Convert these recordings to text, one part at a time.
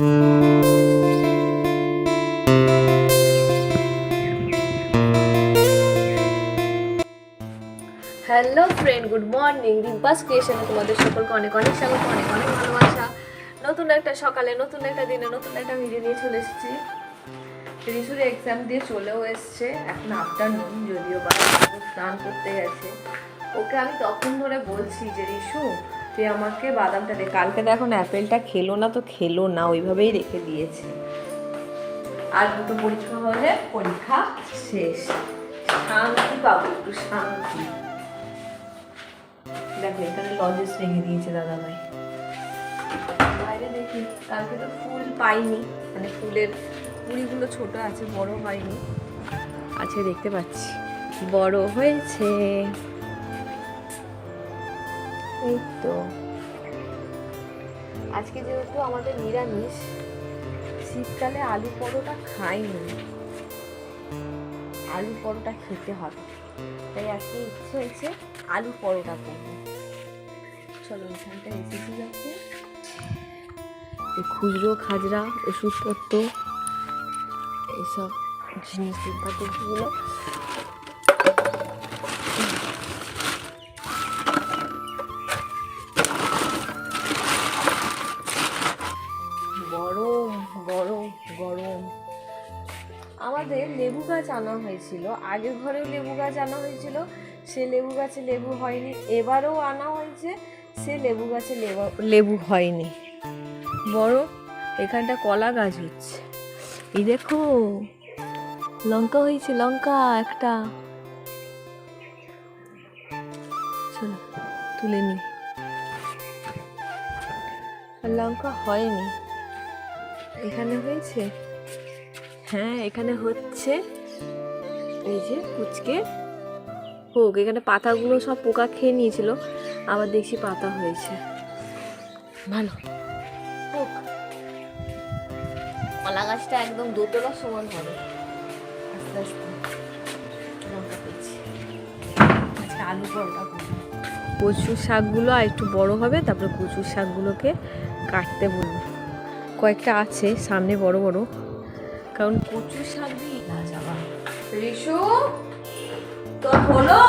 Hello friend good morning Rimpas ক্রিয়েশনে তোমাদের সকলকে অনেক অনেক স্বাগত, অনেক অনেক ভালোবাসা। নতুন একটা সকালে, নতুন একটা দিনে, নতুন একটা ভিডিও নিয়ে চলে এসেছি। রিসুর এক্সাম দিয়ে চলেও এসছে। এখন আফটারনুন যদিও বা স্নান করতে গেছে। ওকে আমি তখন ধরে বলছি যে রিসু তুই আমাকে বাদামটা দে। কালকে দেখো না অ্যাপেলটা খেলো না তো খেলো না, ওইভাবেই রেখে দিয়েছে। আর দুটো পরীক্ষা হলে পরীক্ষা শেষ। শান্তি পাবো একটু, শান্তি। দেখো, এখানে লজেস রেখে দিয়েছে দাদা ভাই বাইরে দেখি, কালকে তো ফুল পাইনি। মানে ফুলের কুড়িগুলো ছোট আছে, বড় হয়নি। আছে দেখতে পাচ্ছি। বড় হয়েছে। এই তো। আজকে যেহেতু আমাদের নিরামিষ, শীতকালে আলু পরোটা খাইনি। আলু পরোটা খেতে হবে। তাই আজকে ইচ্ছে হয়েছে আলু পরোটা করব। চলো এখানটা এসেছি যাচ্ছে খুচরো, খাজরা, ওষুধপত্র, এইসব জিনিসপত্রগুলো। লেবু গাছ আনা হয়েছিল, আগের ঘরেও লেবু গাছ আনা হয়েছিল, সে লেবু গাছে লেবু হয়নি, এবারও আনা হয়েছে, সে লেবু গাছে লেবু লেবু হয়নি। বড়, এখানটা কলা গাছ হচ্ছে। এই দেখো, লঙ্কা হয়েছে, লঙ্কা একটা। তুলে নি। লঙ্কা হয়নি। এখানে হয়েছে? হ্যাঁ এখানে হচ্ছে এই যে কুচকে হোক, এখানে পাতাগুলো সব পোকা খেয়ে নিয়েছিল, আবার দেখছি পাতা হয়েছে। ভালো। হোক। কলা গাছটা একদম দোতলা সমান হবে। আস্তে আস্তে আজকে আলু কচুর শাকগুলো আর একটু বড় হবে, তারপরে কচুর শাকগুলোকে কাটতে বলব। কয়েকটা আছে, সামনে বড় বড়। কারণ কচুর শাক দিয়ে গাছ আবার রিশু, তোর হলো?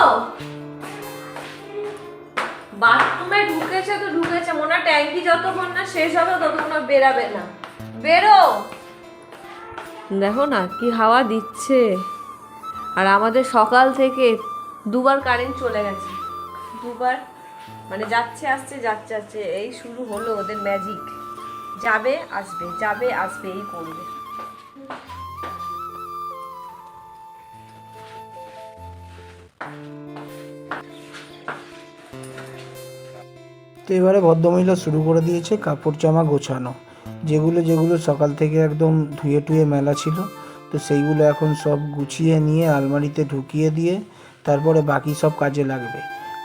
বাথরুমে ঢুকেছে তো ঢুকেছে, মনে হয় ট্যাঙ্কি যতক্ষণ না শেষ হবে ততক্ষণ বেরাবে না। বেরো। দেখো না কি হাওয়া দিচ্ছে। আর আমাদের সকাল থেকে দুবার কারেন্ট চলে গেছে। দুবার মানে যাচ্ছে, আসছে যাচ্ছে, আসছে, এই শুরু হলো ওদের ম্যাজিক যাবে, আসবে যাবে, আসবে, এই করবে। তো এবারে ভদ্রমহিলা শুরু করে দিয়েছে কাপড় জামা গোছানো। যেগুলো যেগুলো সকাল থেকে একদম ধুয়ে টুয়ে মেলা ছিল, তো সেইগুলো এখন সব গুছিয়ে নিয়ে আলমারিতে ঢুকিয়ে দিয়ে তারপরে বাকি সব কাজে লাগবে।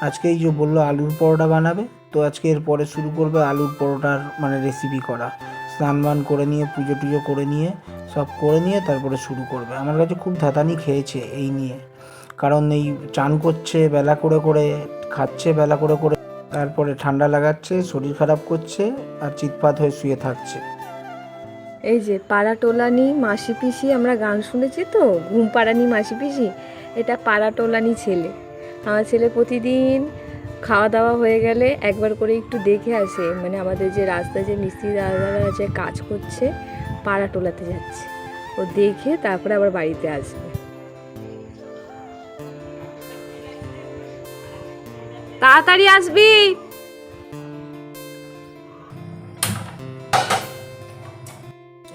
আজকে এই যে বলল আলুর পরোটা বানাবে, তো আজকে এরপরে শুরু করবে আলুর পরোটার মানে রেসিপি করা। স্নান বান করে নিয়ে, পুজো টুজো করে নিয়ে সব করে নিয়ে তারপরে শুরু করবে। আমার কাছে খুব ধাতানি খেয়েছে এই নিয়ে। কারণ এই চান করছে, বেলা করে করে, খাচ্ছে, বেলা করে করে, তারপরে ঠান্ডা লাগাচ্ছে, শরীর খারাপ করছে আর চিৎপাত হয়ে শুয়ে থাকছে। এই যে পাড়া টোলানি মাসি পিসি, আমরা গান শুনেছি তো ঘুম পাড়ানি মাসি পিসি, এটা পাড়া টোলানি ছেলে। আমার ছেলে প্রতিদিন খাওয়া দাওয়া হয়ে গেলে একবার করে একটু দেখে আসে। মানে আমাদের যে রাস্তায় যে মিস্ত্রি দাদারা আছে, কাজ করছে পাড়া টোলাতে যাচ্ছে। ও দেখে তারপরে আবার বাড়িতে আসবে। তাড়াতাড়ি আসবি!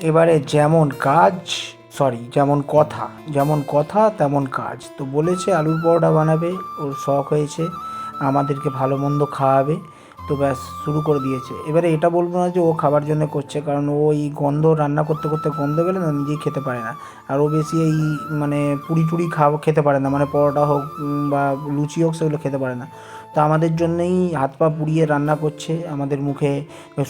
এবারে যেমন কাজ সরি যেমন কথা যেমন কথা তেমন কাজ। তো বলেছে আলুর পরোটা বানাবে, ওর শখ হয়েছে, আমাদেরকে ভালো মন্দ খাওয়াবে। তো ব্যাস, শুরু করে দিয়েছে। এবারে এটা বলব না যে ও খাবার জন্য করছে, কারণ ও এই গন্ধ রান্না করতে করতে গন্ধ গেলে না নিজেই খেতে পারে না। আর ও বেশি এই মানে পুরি টুরি খাওয়া খেতে পারে না মানে পরোটা হোক বা লুচি হোক, সেগুলো খেতে পারে না। তো আমাদের জন্যই হাত পা পুড়িয়ে রান্না করছে, আমাদের মুখে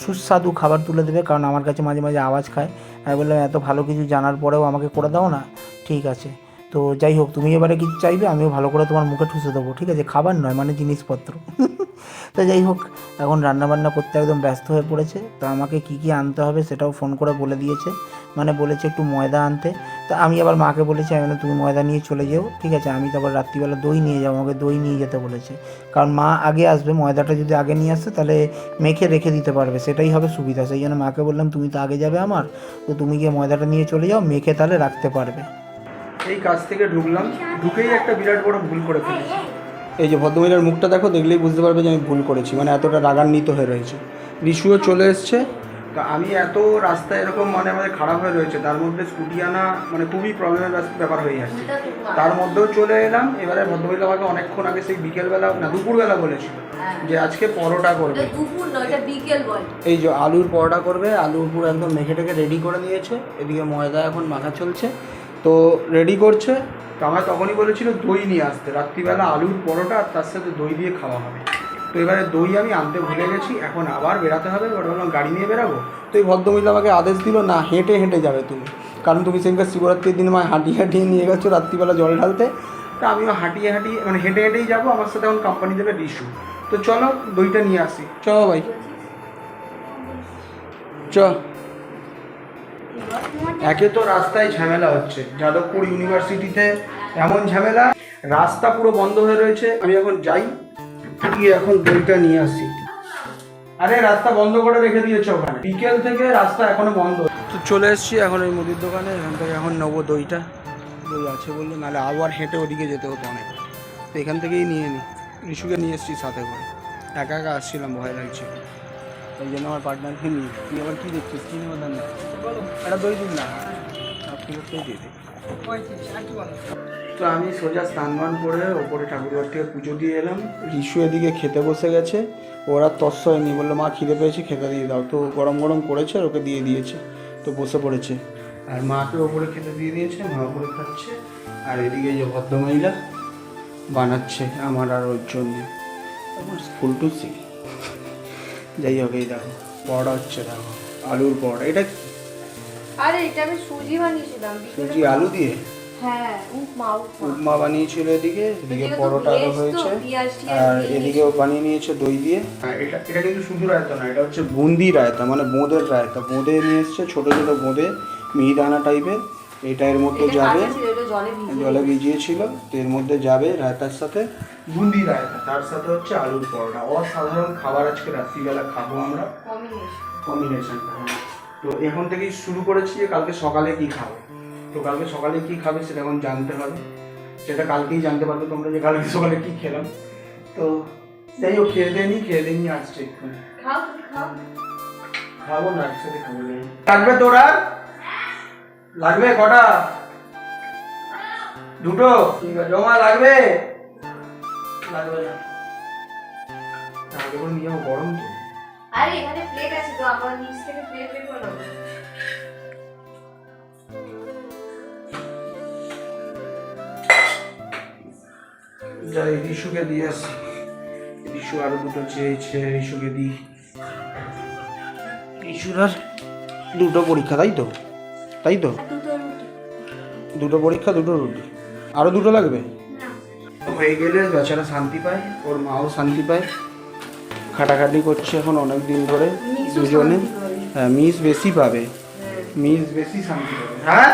সুস্বাদু খাবার তুলে দেবে, কারণ আমার কাছে মাঝে মাঝে আওয়াজ খায়। আমি বললাম, এত ভালো কিছু জানার পরেও আমাকে করে দাও না। ঠিক আছে। তো যাই হোক, তুমি এবারে কিছু চাইবে? আমিও ভালো করে তোমার মুখে ঠুসে দেবো, ঠিক আছে? খাবার নয় মানে জিনিসপত্র। তো যাই হোক, এখন রান্নাবান্না করতে একদম ব্যস্ত হয়ে পড়েছে। তো আমাকে কি কি আনতে হবে সেটাও ফোন করে বলে দিয়েছে। মানে বলেছে একটু ময়দা আনতে। তো আমি আবার মাকে বলেছি, আমি তুমি ময়দা নিয়ে চলে যেও, ঠিক আছে? আমি তারপর রাত্রিবেলা দই নিয়ে যাব, আমাকে দই নিয়ে যেতে বলেছে। কারণ মা আগে আসবে, ময়দাটা যদি আগে নিয়ে আসে, তাহলে মেখে রেখে দিতে পারবে, সেটাই হবে সুবিধা। সেই জন্য মাকে বললাম, তুমি তো আগে যাবে আমার, তো তুমি গিয়ে ময়দাটা নিয়ে চলে যাও, মেখে তাহলে রাখতে পারবে। এই কাজ থেকে ঢুকলাম ঢুকেই একটা বিরাট বড় ভুল করে ফেলেছি। এই যে ভদ্রমহিলার মুখটা দেখো দেখলেই বুঝতে পারবে যে আমি ভুল করেছি মানে এতটা রাগান্বিত হয়ে রয়েছে। রিশুও চলে এসছে। তো আমি এত রাস্তা এরকম মানে আমাদের খারাপ হয়ে রয়েছে তার মধ্যে স্কুটি আনা মানে খুবই প্রবলেমের ব্যাপার হয়ে যাচ্ছে। তার মধ্যেও চলে এলাম এবারে ভদ্রমহিলা আমাকে অনেকক্ষণ আগে সেই বিকেলবেলা না দুপুরবেলা বলেছিল যে আজকে পরোটা করবে। এটা দুপুর নয় এটা বিকেল বল। এই যে আলুর পরোটা করবে আলুর পুরো একদম মেখে টেকে রেডি করে নিয়েছে এদিকে ময়দা এখন মাখা চলছে। তো রেডি করছে। তো আমার তখনই বলেছিল দই নিয়ে আসতে। রাত্রিবেলা আলুর পরোটা আর তার সাথে দই দিয়ে খাওয়া হবে। তো এবারে দই আমি আনতে ভুলে গেছি। এখন আবার বেরাতে হবে। এবার ভাবলাম গাড়ি নিয়ে বেরাবো তো এই ভদ্রমহিলা আমাকে আদেশ দিল, না, হেঁটে হেঁটে যাবে তুমি। কারণ তুমি সেদিনকার শিবরাত্রির দিন আমায় হাঁটিয়ে হাঁটিয়ে নিয়ে গেছো রাত্রিবেলা জল ঢালতে। তা আমিও হাঁটিয়ে হাঁটিয়ে মানে হেঁটে, হেঁটেই যাব। আমার সাথে এখন কোম্পানি দেবে রিস্যু তো চলো দইটা নিয়ে আসি। চলো ভাই। চ একে তো রাস্তায় ঝামেলা হচ্ছে। যাদবপুর ইউনিভার্সিটিতে এমন ঝামেলা, রাস্তা পুরো বন্ধ হয়ে রয়েছে। আমি এখন যাই গিয়ে এখন দইটা নিয়ে আসি। আরে, রাস্তা বন্ধ করে রেখে দিয়েছে ওখানে। বিকেল থেকে রাস্তা এখনও বন্ধ। তো চলে এসেছি এখন ওই মুদির দোকানে। এখান থেকে এখন নেব দইটা। দই আছে বলল, নাহলে আবার হেঁটে ওদিকে যেতে হতো অনেক। তো এখান থেকেই নিয়ে নিই রিশুকে নিয়ে এসেছি সাথে করে। একা একা আসছিলাম, ভয় লাগছিল। ওই জন্য আমার পার্টনারকে নিই তুই আবার কী দেখছিস কী নেব দাম একটা দই দিন না। কিলোটাই দিয়ে দিই তো আমি সোজা স্নান বান করে ওপরে ঠাকুরঘর থেকে পুজো দিয়ে এলাম। রিশু এদিকে খেতে বসে গেছে। ওরা তস হয়নি বলল মা খিদে পেয়েছে খেতে দিয়ে দাও। তো গরম গরম করেছে আর ওকে দিয়ে দিয়েছে। তো বসে পড়েছে। আর মাকে ওপরে খেতে দিয়ে দিয়েছে মা ওপরে খাচ্ছে। আর এদিকে যে ভদ্রমহিলা বানাচ্ছে আমার আর ওর জন্য। ফুল টুসি যাই হোক এই দেখো পরোটা হচ্ছে দেখো আলুর পরোটা এটা কি? আরে এটা আমি সুজি বানিয়েছিলাম সুজি আলু দিয়ে? হ্যাঁ উপমা বানিয়েছিল এদিকে এদিকে পরোটা আরও হয়েছে আর এদিকেও বানিয়ে নিয়েছে দই দিয়ে। হ্যাঁ এটা এটা কিন্তু শুধু রায়তা না এটা হচ্ছে বুন্দি রায়তা মানে বোঁদের রায়তা। বোঁদে নিয়ে এসছে ছোটো ছোটো বোঁদে মিহিদানা টাইপের এটা এর মধ্যে যাবে। জলে ভিজিয়ে ভিজিয়েছিল তো এর মধ্যে যাবে রায়তার সাথে। বুন্দি রায়তা তার সাথে হচ্ছে আলুর পরোটা। অসাধারণ খাবার আজকে রাত্রিবেলা খাব আমরা। Combination। কম্বিনেশনটা তো এখন থেকেই শুরু করেছি যে কালকে সকালে কি খাব। তো কালকে সকালে কি খাবে সেটা এখন জানতে হবে। সেটা কালকেই জানতে পারবে তোমরা যে কালকে সকালে কি খেলাম। তো যাই হোক খেয়ে দিয়ে নি খেয়ে দিয়ে নি আসছে এক্ষুনি। খাব না একসাথে খাব। লাগবে তোরা লাগবে কটা? দুটো। ঠিক আছে জমা লাগবে? লাগবে না। আগে করে নিয়ে গরম তো। আরে এখানে প্লেট আছে তো আমার নিচ থেকে প্লেট বের করে নেব। যাই রিশুকে দিয়ে আসি। রিশু আরও দুটো চেয়েছে রিশুকে দিই। রিশুর আর দুটো পরীক্ষা তাই তো? তাই তো? দুটো পরীক্ষা দুটো রুটি। আরও দুটো লাগবে? হয়ে গেলে বেচারা শান্তি পায় ওর মাও শান্তি পায়। খাটাখাটি করছে এখন অনেক দিন ধরে দুজনে। হ্যাঁ মিস বেশি পাবে। মিস বেশি শান্তি পাবে। হ্যাঁ?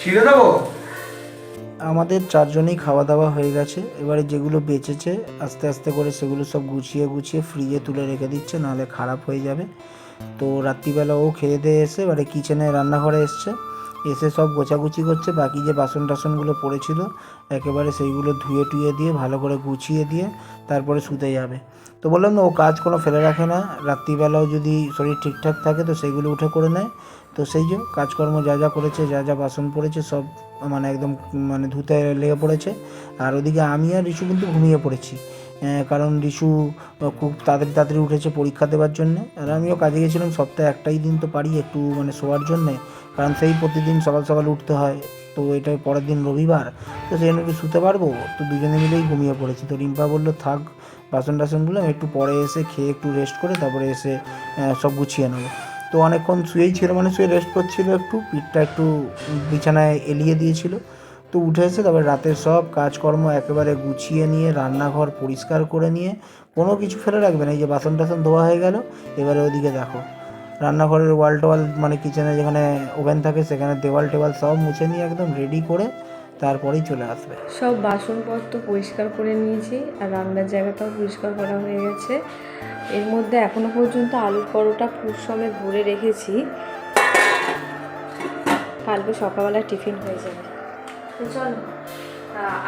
ছিঁড়ে দেবো? আমাদের চারজনেই খাওয়া দাওয়া হয়ে গেছে। এবারে যেগুলো বেঁচেছে আস্তে আস্তে করে সেগুলো সব গুছিয়ে গুছিয়ে ফ্রিজে তুলে রেখে দিচ্ছে নাহলে খারাপ হয়ে যাবে। তো রাত্রিবেলা ও খেয়ে দিয়ে এসে এবারে কিচেনে রান্নাঘরে এসছে। এসে সব গোছাগুছি করছে, বাকি যে বাসন টাসনগুলো পড়েছিল, একেবারে সেইগুলো ধুয়ে টুয়ে দিয়ে, ভালো করে গুছিয়ে দিয়ে তারপরে শুতে যাবে। তো বললাম না ও কাজ কোনো ফেলে রাখে না, রাত্রিবেলাও যদি শরীর ঠিকঠাক থাকে তো সেইগুলো উঠে করে নেয়। তো সেই যে কাজকর্ম যা যা করেছে, যা যা বাসন পড়েছে, সব মানে একদম মানে ধুতে লেগে পড়েছে। আর ওদিকে আমি আর রিশু কিন্তু ঘুমিয়ে পড়েছি। কারণ রিশু খুব তাড়াতাড়ি তাড়াতাড়ি উঠেছে পরীক্ষা দেওয়ার জন্য। আর আমিও কাজে গেছিলাম সপ্তাহে একটাই দিন তো পারি একটু মানে শোয়ার জন্যে। কারণ সেই প্রতিদিন সকাল সকাল উঠতে হয়। তো এটা পরের দিন রবিবার। তো সেই একটু শুতে পারব? তো দুজনে মিলেই ঘুমিয়ে পড়েছি। তো রিম্পা বলল, থাক, বাসন টাসনগুলো আমি একটু পরে এসে খেয়ে একটু রেস্ট করে তারপরে এসে সব গুছিয়ে নেব। তো অনেকক্ষণ শুয়েই ছিল মানে শুয়ে রেস্ট করছিল একটু। পিঠটা একটু বিছানায় এলিয়ে দিয়েছিল। তো উঠে এসে তবে রাতের সব কাজকর্ম একেবারে গুছিয়ে নিয়ে, রান্নাঘর পরিষ্কার করে নিয়ে, কোনো কিছু ফেলে রাখবে না। এই যে বাসন টাসন ধোয়া হয়ে গেল, এবারে ওদিকে দেখো, রান্নাঘরের ওয়াল টোয়াল মানে কিচেনে যেখানে ওভেন থাকে, সেখানে দেওয়াল টেওয়াল সব মুছে নিয়ে একদম রেডি করে তারপরেই চলে আসবে। সব বাসনপত্র পরিষ্কার করে নিয়েছি, আর রান্নার জায়গাটাও পরিষ্কার করা হয়ে গেছে। এর মধ্যে এখনও পর্যন্ত আলুর পরোটা পুর সমেত ভরে রেখেছি। কালকে সকালবেলা টিফিন হয়ে যাবে। তো চলো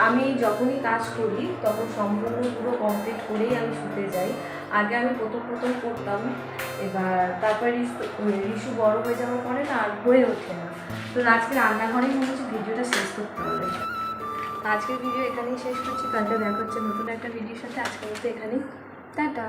আমি যখনই কাজ করি, তখন সম্পূর্ণ পুরো কমপ্লিট করেই আমি শুতে যাই। আগে আমি প্রথম প্রথম করতাম, এবার তারপরে ইস্যু বড় হয়ে যাওয়ার পরে না আর হয়ে ওঠে না। তো আজকে রান্নাঘরেই মনে হচ্ছে ভিডিওটা শেষ করতে হবে। আজকের ভিডিও এখানেই শেষ করছি, কালকে দেখা হচ্ছে নতুন একটা ভিডিওর সাথে। আজকের মতো এখানেই। টাটা।